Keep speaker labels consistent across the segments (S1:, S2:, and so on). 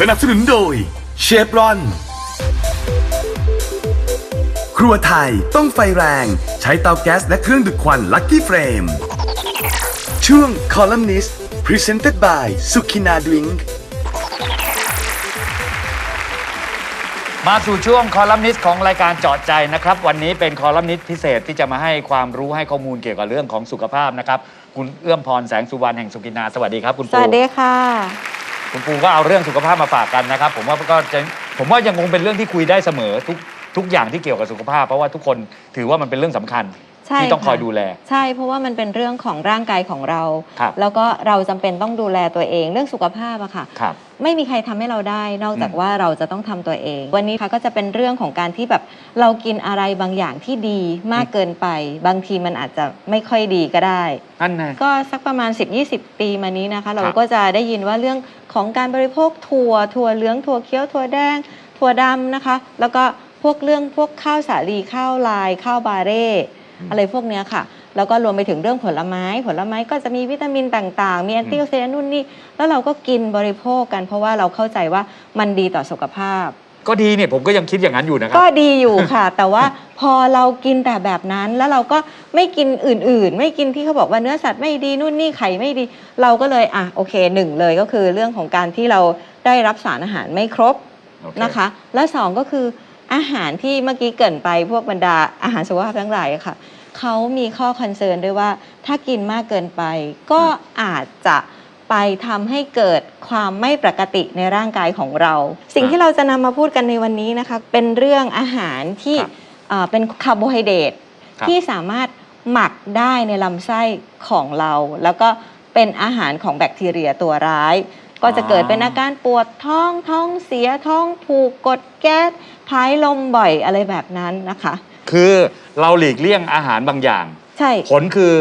S1: สนับสนุนโดยเชฟรอน ครัวไทยต้องไฟแรง ใช้เตาแก๊สและเครื่องดูดควันลั c กี้เฟรมช่วง Columnist Presented by สุขินาดริง
S2: มาสู่ช่วงคอลัมนิสต์ของรายการเจาะใจนะครับ วันนี้เป็นคอลัมนิสต์พิเศษที่จะมาให้ความรู้ให้ข้อมูลเกี่ยวกับเรื่องของสุขภาพนะครับ คุณเอื้อมพรแสงสุวรรณแห่งสุกินา สวัสดีครับคุณ
S3: ส
S2: ปู
S3: วัสดีค่ะ
S2: คุณปูก็เอาเรื่องสุขภาพมาฝากกันนะครับ ผมว่าก็จะผมว่ายังคงเป็นเรื่องที่คุยได้เสมอทุกทุกอย่างที่เกี่ยวกับสุขภาพ เพราะว่าทุกคนถือว่ามันเป็นเรื่องสำคัญ
S3: ใช่
S2: ที่ต้อง
S3: ค่ะ
S2: คอยดูแล
S3: ใช่เพราะว่ามันเป็นเรื่องของร่างกายของเรา
S2: ครับ
S3: แล้วก็เราจำเป็นต้องดูแลตัวเองเรื่องสุขภาพอะค่ะ
S2: ครับ
S3: ไม่มีใครทำให้เราได้นอกจาก
S2: อืม
S3: ว่าเราจะต้องทำตัวเอง วันนี้ค่ะก็จะเป็นเรื่องของการที่แบบเรากินอะไรบางอย่างที่ดีมากเกินไป บางทีมันอาจจะไม่ค่อยดีก็ได้
S2: นั่นไง
S3: ก็สักประมาณ 10-20 ปีมานี้นะคะ เรา
S2: ครับ
S3: ก็จะได้ยินว่าเรื่องของการบริโภคถั่วถั่วเหลืองถั่วเขียวถั่วแดง ถั่วดำนะคะ แล้วก็พวกเรื่องพวกข้าวสาลีข้าวลายข้าวบาเร่ อะไรพวกเนี้ยค่ะ แล้วก็รวมไปถึงเรื่องผลไม้ ผลไม้ก็จะมีวิตามินต่างๆ มีแอนตี้ออกซิแดนต์นู่นนี่ แล้วเราก็กินบริโภคกัน เพราะว่าเราเข้าใจว่ามันดีต่อสุขภาพ
S2: ก็ดีเนี่ยผมก็ยังคิดอย่างนั้นอยู่นะครั
S3: ก็
S2: บ
S3: ดีอยู่ค่ะ แต่ว่าพอเรากินแต่แบบนั้นแล้วเราก็ไม่กินอื่น ๆ ไม่กินที่เขาบอกว่าเนื้อสัตว์ไม่ดีนู่นนี่ไข่ไม่ดี เราก็เลยอะโอเคหนึ่งเลยก็คือเรื่องของการที่เราได้รับสารอาหารไม่ครบ
S2: โอเค
S3: นะคะ และสองก็คือ อาหารที่เมื่อกี้เกรินไปพวกบรรดาอาหารสุขภาพทั้งหลายอะค่ะเขามีข้อคอนเซิร์นด้วยว่าถ้ากินมากเกินไป ก็อาจจะไปทำให้เกิดความไม่ปกติในร่างกายของเรา สิ่งที่เราจะนำมาพูดกันในวันนี้นะคะ เป็นเรื่องอาหารที่
S2: ครับ
S3: เอ่อเป็นคาร์โบไฮเดรต
S2: ครับ
S3: ที่สามารถหมักได้ในลำไส้ของเรา แล้วก็เป็นอาหารของแบคทีเรียตัวร้าย ก็จะเกิดเป็นอาการปวดท้องท้องเสียท้องผูกกดแก๊สพายลมบ่อยอะไรแบบนั้นนะคะ
S2: คือเราหลีกเลี่ยงอาหารบางอย่าง
S3: ใช่
S2: ผลคือ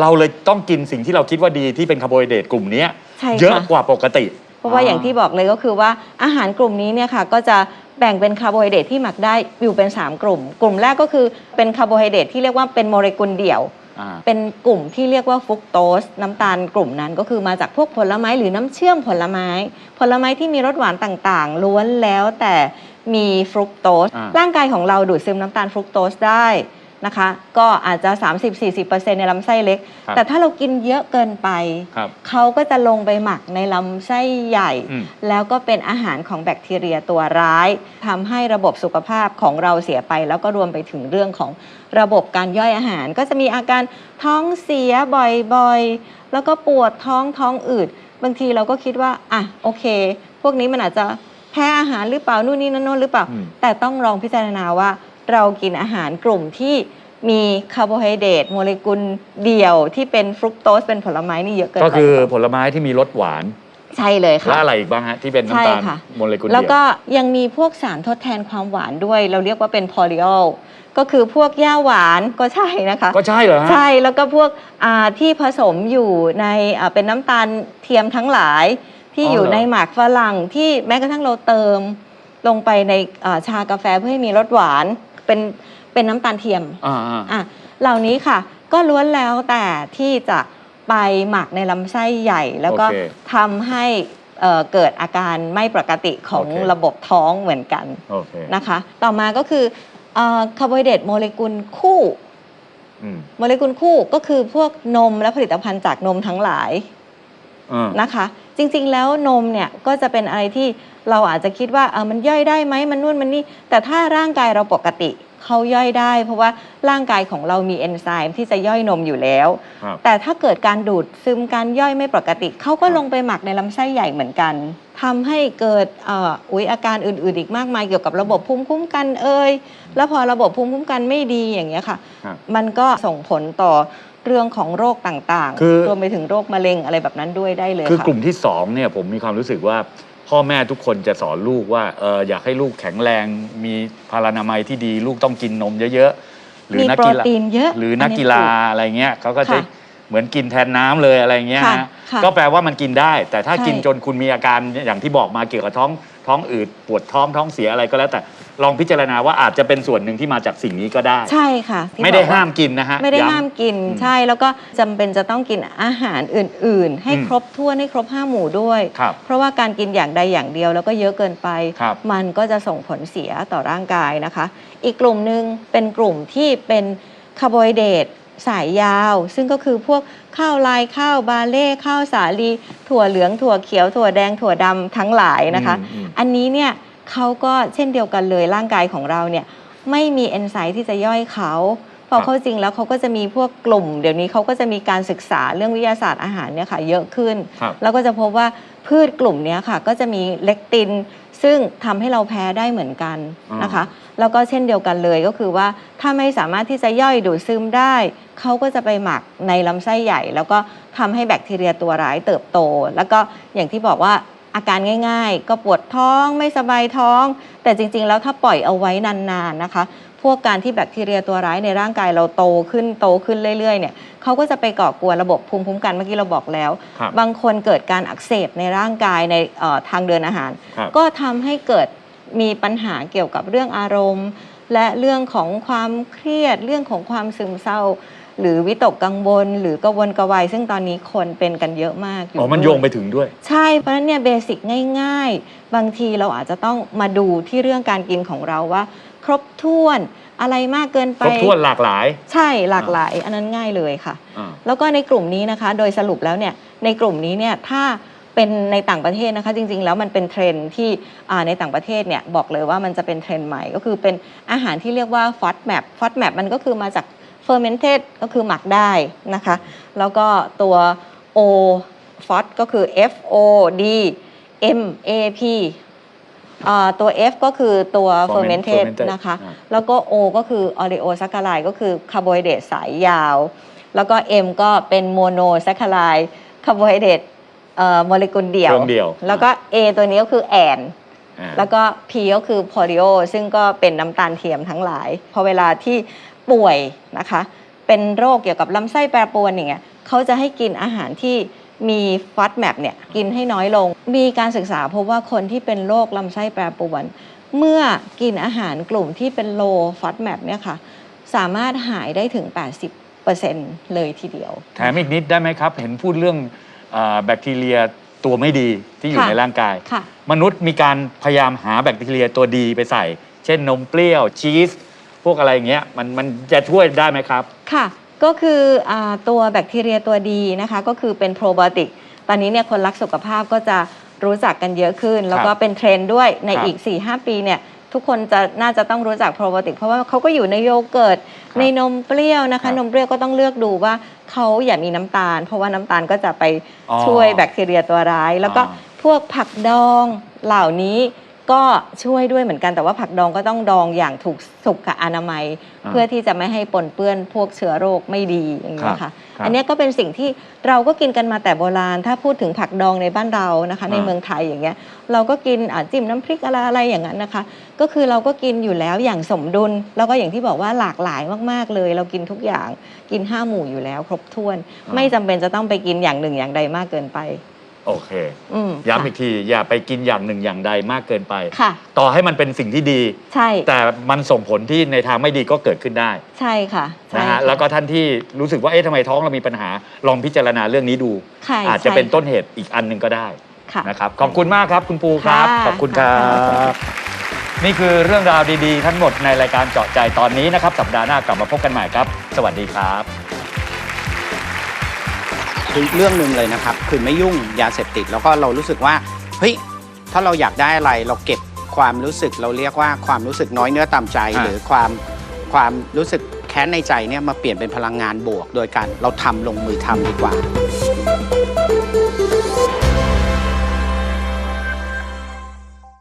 S2: เราเลยต้องกินสิ่งที่เราคิดว่าดีที่เป็นคาร์โบไฮเดรตกลุ่มเนี้ย
S3: ใช่ค่ะ
S2: เยอะกว่าปกติ
S3: เพราะว่าอย่างที่บอกเลยก็คือว่าอาหารกลุ่มนี้เนี่ยค่ะก็จะแบ่งเป็นคาร์โบไฮเดรตที่หมักได้อยู่เป็น 3 กลุ่ม กลุ่มแรกก็คือเป็นคาร์โบไฮเดรตที่เรียกว่าเป็นโมเลกุลเดี่ยว
S2: อ่า
S3: เป็นกลุ่มที่เรียกว่าฟรุกโตสน้ำตาลกลุ่มนั้นก็คือมาจากพวกผลไม้หรือน้ำเชื่อมผลไม้ ผลไม้ที่มีรสหวานต่างๆ ล้วนแล้วแต่มีฟรุกโตส
S2: อ่า
S3: ร่างกายของเราดูดซึมน้ำตาลฟรุกโตสได้ นะคะ ก็อาจจะ 30-40%ในลำไส้เล็ก
S2: ครับ
S3: แต่ถ้าเรากินเยอะเกินไป
S2: ครับ
S3: เขาก็จะลงไปหมักในลำไส้ใหญ่
S2: อืม
S3: แล้วก็เป็นอาหารของแบคทีเรียตัวร้ายทำให้ระบบสุขภาพของเราเสียไป แล้วก็รวมไปถึงเรื่องของระบบการย่อยอาหาร ก็จะมีอาการท้องเสียบ่อยๆ แล้วก็ปวดท้องท้องอืดบางทีเราก็คิดว่าอะโอเค พวกนี้มันอาจจะแพ้อาหารหรือเปล่านู่นนี่นั่นโน้นหรือเปล่า
S2: อืม
S3: แต่ต้องลองพิจารณาว่า เรากินอาหารกลุ่มที่มีคาร์โบไฮเดรตโมเลกุลเดี่ยวที่เป็นฟรุกโตสเป็นผลไม้นี่เยอะเกินไป
S2: ก็คือ
S3: หรืเปล่า
S2: ผลไม้ที่มีรสหวาน
S3: ใช่เลย
S2: และ
S3: ค่ะ
S2: อะไรอีกบ้างฮะที่เป็น
S3: ใช่
S2: น้ำตาล
S3: ค่ะ
S2: โมเลกุล
S3: แล้ว
S2: เดียว
S3: ก็ยังมีพวกสารทดแทนความหวานด้วย เราเรียกว่าเป็นพอลิโอลก็คือพวกย่าหวานก็ใช่นะคะ
S2: ก็ใช่เหรอฮะ
S3: ใช่แล้วก็พวกอ่าที่ผสมอยู่ในอ่าเป็นน้ำตาลเทียมทั้งหลาย ที่
S2: อ๋อ
S3: อยู่
S2: เหรอ
S3: ในหมากฝรั่งที่แม้กระทั่งเราเติม ลงไปในอ่าชากาแฟเพื่อให้มีรสหวาน เป็นเป็นน้ำตาลเทียม
S2: อ่าอ่า
S3: อะเหล่านี้ค่ะ ก็ล้วนแล้วแต่ที่จะไปหมักในลำไส้ใหญ่ แล้วก็
S2: โอเค
S3: ทำให้เอ่อเกิดอาการไม่ปกติของ
S2: โอเค
S3: ระบบท้องเหมือนกัน
S2: โอเค
S3: นะคะ ต่อมาก็คือเอ่อคาร์โบไฮเดรตโมเลกุลคู่
S2: อืม
S3: โมเลกุลคู่ก็คือพวกนมและผลิตภัณฑ์จากนมทั้งหลาย
S2: อ่า
S3: นะคะ จริงๆแล้วนมเนี่ยก็จะเป็นอะไรที่ เราอาจจะคิดว่าเออมันย่อยได้ไหมมันนู่นมันนี่ แต่ถ้าร่างกายเราปกติเขาย่อยได้ เพราะว่าร่างกายของเรามีเอนไซม์ที่จะย่อยนมอยู่แล้ว
S2: ครับ
S3: แต่ถ้าเกิดการดูดซึมการย่อยไม่ปกติ เขาก็ลงไปหมักในลำไส้ใหญ่เหมือนกันทำให้เกิดเอ่ออุ๊ยอาการอื่น ๆ อีกมากมายเกี่ยวกับระบบภูมิคุ้มกันเอ่ยแล้วพอระบบภูมิคุ้มกันไม่ดีอย่างเงี้ยค่ะ
S2: ครับ
S3: มันก็ส่งผลต่อเรื่องของโรคต่าง
S2: คือ
S3: ๆรวมไปถึงโรคมะเร็งอะไรแบบนั้นด้วยได้เลย
S2: คือ
S3: ค่ะ
S2: กลุ่มที่สองเนี่ยผมมีความรู้สึกว่า พ่อแม่ทุกคนจะสอนลูกว่าเอออยากให้ลูกแข็งแรง มีพารานามัยที่ดี ลูกต้องกินนมเยอะๆหรือ
S3: มี
S2: นัก
S3: โปร
S2: กีฬา
S3: ตีนเยอะ
S2: หรือนักกีฬาอะไรเงี้ยเขาก็จะ
S3: ค่ะ
S2: เหมือนกินแทนน้ำเลยอะไรเงี้ย
S3: ค่ะ
S2: ฮะ
S3: ค่ะ
S2: ก็แปลว่ามันกินได้ แต่ถ้า
S3: ใช่
S2: กินจนคุณมีอาการอย่างที่บอกมาเกี่ยวกับท้องท้องอืดปวดท้องท้องเสียอะไรก็แล้วแต่ ลองพิจารณาว่าอาจจะเป็นส่วนหนึ่งที่มาจากสิ่งนี้ก็ได้
S3: ใช่ค่ะที่
S2: ไม่ได้
S3: บอกว่
S2: ห้ามกินนะฮะ
S3: ไม่ได้
S2: ย้ำ
S3: ห้ามกิน
S2: อืม
S3: ใช่แล้วก็จำเป็นจะต้องกินอาหารอื่น ๆ ให้
S2: อืม
S3: ครบถ้วนให้ครบห้าหมู่ด้วย
S2: ครับ
S3: เพราะว่าการกินอย่างใดอย่างเดียวแล้วก็เยอะเกินไป
S2: ครับ
S3: มันก็จะส่งผลเสียต่อร่างกายนะคะ อีกกลุ่มหนึ่งเป็นกลุ่มที่เป็นคาร์โบไฮเดรตสายยาว ซึ่งก็คือพวกข้าวลายข้าวบาเล่ข้าวสาลี ถั่วเหลืองถั่วเขียวถั่วแดงถั่วดำทั้งหลายนะคะ
S2: อืมอืม
S3: อันนี้เนี่ย เขาก็เช่นเดียวกันเลยร่างกายของเราเนี่ยไม่มีเอนไซม์ที่จะย่อยเขาพอเข้าจริงแล้วเขาก็จะมีพวกกลุ่ม เดี๋ยวนี้เขาก็จะมีการศึกษาเรื่องวิทยาศาสตร์อาหารเนี่ยค่ะเยอะขึ้น
S2: ครับ
S3: แล้วก็จะพบว่าพืชกลุ่มเนี้ยค่ะก็จะมีเลกติน ซึ่งทำให้เราแพ้ได้เหมือนกันนะคะ แล้วก็เช่นเดียวกันเลยก็คือว่าถ้าไม่สามารถที่จะย่อยดูดซึมได้ เขาก็จะไปหมักในลำไส้ใหญ่ แล้วก็ทำให้แบคทีเรียตัวร้ายเติบโต แล้วก็อย่างที่บอกว่า อาการง่ายๆ ก็ปวดท้องไม่สบายท้อง แต่จริงๆ แล้วถ้าปล่อยเอาไว้นานๆนะคะ พวกการที่แบคทีเรียตัวร้ายในร่างกายเราโตขึ้นโตขึ้นเรื่อยๆเนี่ยเขาก็จะไปก่อกวนระบบภูมิคุ้มกันเมื่อกี้เราบอกแล้ว
S2: ครับ
S3: บางคนเกิดการอักเสบในร่างกายในเอ่อทางเดินอาหาร
S2: ครับ
S3: ก็ทำให้เกิดมีปัญหาเกี่ยวกับเรื่องอารมณ์ และเรื่องของความเครียดเรื่องของความซึมเศร้า หรือวิตกกังวลหรือกระวนกระวาย ซึ่งตอนนี้คนเป็นกันเยอะมากอยู่
S2: อ๋อมัน
S3: ด้ว
S2: โยงไปถึงด้วย
S3: ใช่เพราะฉะนั้นเนี่ยเบสิกง่าย ๆ บางทีเราอาจจะต้องมาดูที่เรื่องการกินของเราว่า ครบถ้วนอะไรมากเกิน
S2: ค
S3: ไป
S2: รบถ้วนหลากหลาย
S3: ใช่หลากหลาย อันนั้นง่ายเลยค่ะ
S2: อ่า
S3: แล้วก็ในกลุ่มนี้นะคะ โดยสรุปแล้วเนี่ยในกลุ่มนี้เนี่ยถ้าเป็นในต่างประเทศนะคะ จริง ๆ แล้วมันเป็นเทรนด์ที่อ่าในต่างประเทศเนี่ยบอกเลยว่ามันจะเป็นเทรนด์ใหม่ ก็คือเป็นอาหารที่เรียกว่า FODMAP FODMAP มันก็คือมาจาก fermented ก็คือหมักได้นะคะ แล้วก็ตัว O FOD ก็คือ F O D M A P อ่าตัว F ก็คือตัว
S2: Ferment-
S3: fermented
S2: fermented
S3: นะคะ
S2: อ่า
S3: แล้วก็ O ก็คือ Oleo saccharide ก็คือคาร์โบไฮเดรตสายยาว แล้วก็ M ก็เป็นโมโนแซคคารายคาร์โบไฮเดรตโมเลกุลเดี่ยว
S2: เครื่องเดียว
S3: แล้วก็ A ตัวนี้ก็คือแอน
S2: อ่า
S3: แล้วก็ P ก็คือโพลิโอซึ่งก็เป็นน้ำตาลเทียมทั้งหลาย พอเวลาที่ ป่วยนะคะ เป็นโรคเกี่ยวกับลำไส้แปรปรวนอย่างเงี้ยเขาจะให้กินอาหารที่มีฟัดแมปเนี่ยกินให้น้อยลง มีการศึกษาพบว่าคนที่เป็นโรคลำไส้แปรปรวน เมื่อกินอาหารกลุ่มที่เป็นโลฟัดแมปเนี่ยค่ะสามารถหายได้ถึง 80%เลยทีเดียว
S2: แถมอีกนิดได้ไหมครับ เห็นพูดเรื่องอาแบคทีเรียตัวไม่ดีที่อยู่
S3: ค่ะ
S2: ในร่างกาย
S3: ค่ะ
S2: มนุษย์มีการพยายามหาแบคทีเรียตัวดีไปใส่ เช่นนมเปรี้ยวชีส พวกอะไรอย่างเงี้ยมันมันจะช่วยได้ไหมครับ
S3: ค่ะ ก็คืออาตัวแบคทีเรียตัวดีนะคะ ก็คือเป็นโปรไบโอติกตอนนี้เนี่ยคนรักสุขภาพก็จะรู้จักกันเยอะขึ้น แล้วก็เป็นเทรนด์ด้วยใน
S2: ครับ
S3: อีก 4-5 ปีเนี่ย ทุกคนจะน่าจะต้องรู้จักโปรไบโอติกเพราะว่าเขาก็อยู่ในโยเกิร์ต
S2: ครับ
S3: ในนมเปรี้ยวนะ
S2: ครั
S3: คะ
S2: บ
S3: นมเปรี้ยวก็ต้องเลือกดูว่าเขาอย่ามีน้ำตาล เพราะว่าน้ำตาลก็จะไป
S2: อ๋อ
S3: ช่วยแบคทีเรียตัวร้าย แล้วก็
S2: อ่า
S3: พวกผักดองเหล่านี้ ก็ช่วยด้วยเหมือนกันแต่ว่าผักดองก็ต้องดองอย่างถูกสุขอนามัย
S2: อ่า
S3: เพื่อที่จะไม่ให้ปนเปื้อนพวกเชื้อโรคไม่ดีอย่างนี้ย
S2: ครั
S3: ค่ะ
S2: บครับ
S3: อันเนี้ยก็เป็นสิ่งที่เราก็กินกันมาแต่โบราณ ถ้าพูดถึงผักดองในบ้านเรานะคะ ใน
S2: อ่า
S3: เมืองไทยอย่างเงี้ย เราก็กินอ่าจิ้มน้ำพริกอะไรอะไรอย่างนั้นนะคะ ก็คือเราก็กินอยู่แล้วอย่างสมดุล แล้วก็อย่างที่บอกว่าหลากหลายมากๆเลย เรากินทุกอย่างกินห้าหมู่อยู่แล้ว ครบถ้วน ไม่จำเป็นจะต้องไปกินอย่างหนึ่งอย่างใดมากเกินไป
S2: โอเค
S3: อืม
S2: ย้ำอีกที อย่าไปกินอย่างหนึ่งอย่างใดมากเกินไป
S3: ค่ะ
S2: ต่อให้มันเป็นสิ่งที่ดี
S3: ใช่
S2: แต่มันส่งผลที่ในทางไม่ดีก็เกิดขึ้นได้
S3: ใช่ค่ะใช่
S2: นะฮะ
S3: ค่
S2: แล้วก็ท่านที่รู้สึกว่าเอ๊ะทำไมท้องเรามีปัญหา ลองพิจารณาเรื่องนี้ดู
S3: ใช่
S2: อาจจะเป็น
S3: ใช่
S2: ต้นเหตุอีกอันหนึ่งก็ได้
S3: ค่ะ
S2: นะครับขอบคุณมากครับคุณปูครับ
S3: ค่ะ
S2: ขอบคุณครับนี่คือเรื่องราวดีๆ ทั้งหมดในรายการเจาะใจตอนนี้นะครับ สัปดาห์หน้ากลับมาพบกันใหม่ครับ สวัสดีครับ
S4: คือเรื่องหนึ่งเลยนะครับ คือไม่ยุ่งยาเสพติด แล้วก็เรารู้สึกว่าเฮ้ยถ้าเราอยากได้อะไรเราเก็บความรู้สึกเราเรียกว่าความรู้สึกน้อยเนื้อต่ำใจ
S2: อ่า
S4: หรือความความรู้สึกแค้นในใจเนี่ยมาเปลี่ยนเป็นพลังงานบวก โดยการเราทำลงมือทำดีกว่า